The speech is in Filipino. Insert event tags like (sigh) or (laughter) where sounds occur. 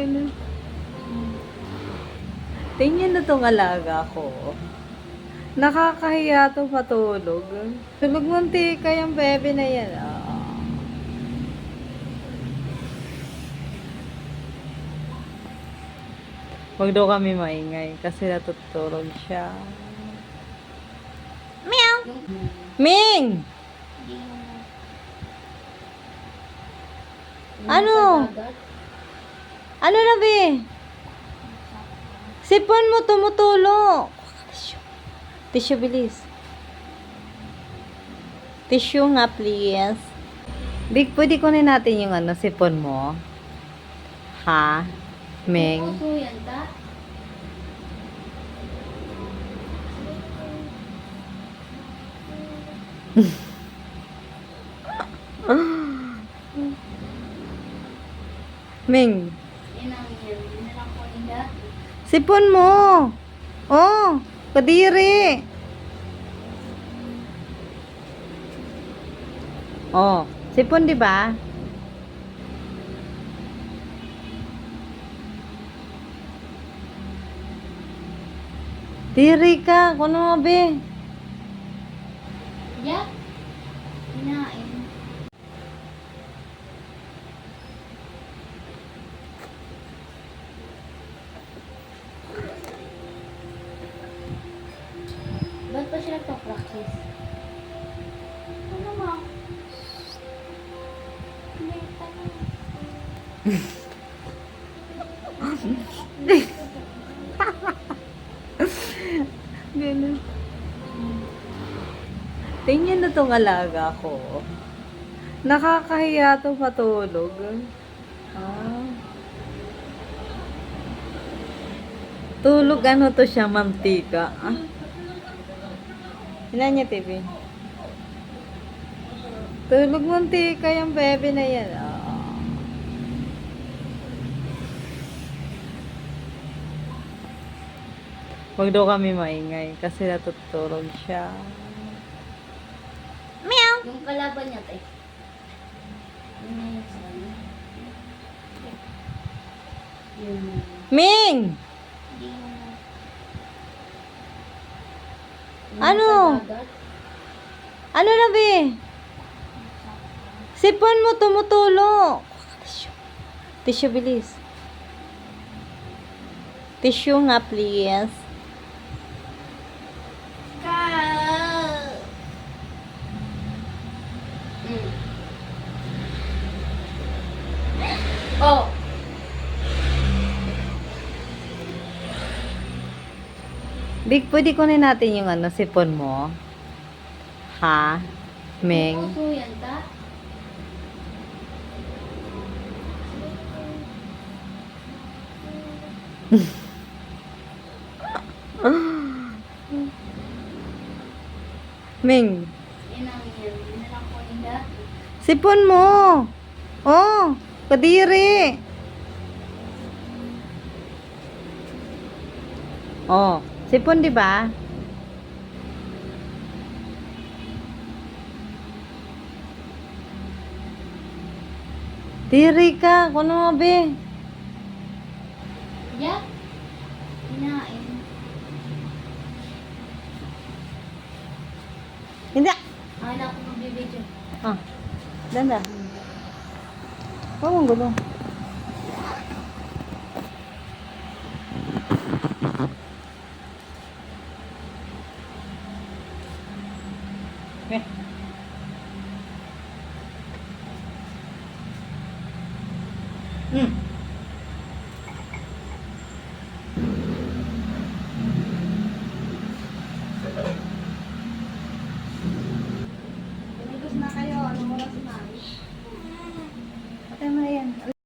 Ganun. Tingnan na tong alaga ko. Nakakahiya to matulog. Tulog munti kayang bebe na yan. Ah. Huwag daw kami maingay kasi natutulog siya. Meow! Ming! Ano? Ano na, be? Sipon mo, tumutulo. Tissue. Tissue, bilis. Tissue nga, please. Big, pwede kunin natin yung ano, sipon mo. Ha? Ming? Puso (laughs) yan, ta? Ming? Yan ang yan. Yan na lang po nila. Sipon mo. Oh, kadiri. Oh, sipon 'di ba? Diri ka, kuno be. Ya? Kinain. Ba't Ganun. Tingnan na tong alaga ko. Nakakahiya to matulog. Ah. Tulog ano to siya, mantika. Ah. Ilan niya, TV? Tulog mantika yung bebe na yan. Ah. Huwag daw kami maingay kasi natutulog siya. Meow! Yung kalaban niya, tay. Ming! Ano? Ano na, be? Sipon mo, tumutulo. Tissue. Tissue, bilis. Tissue nga, please. Mm. Oh, Big, pwede kunin natin yung ano, sipon mo. Ha? Ming? puso yan, ta? (laughs) Ming? Yan ang yan. Yan na lang po nila. Sipon mo. Oh, kadiri. Oh, sipon 'di ba? Diri ka, kuno nga be. Ya? Kinain. Hindi. Ay, na ako magbibidyo. Ah. 真的，我问过。嗯。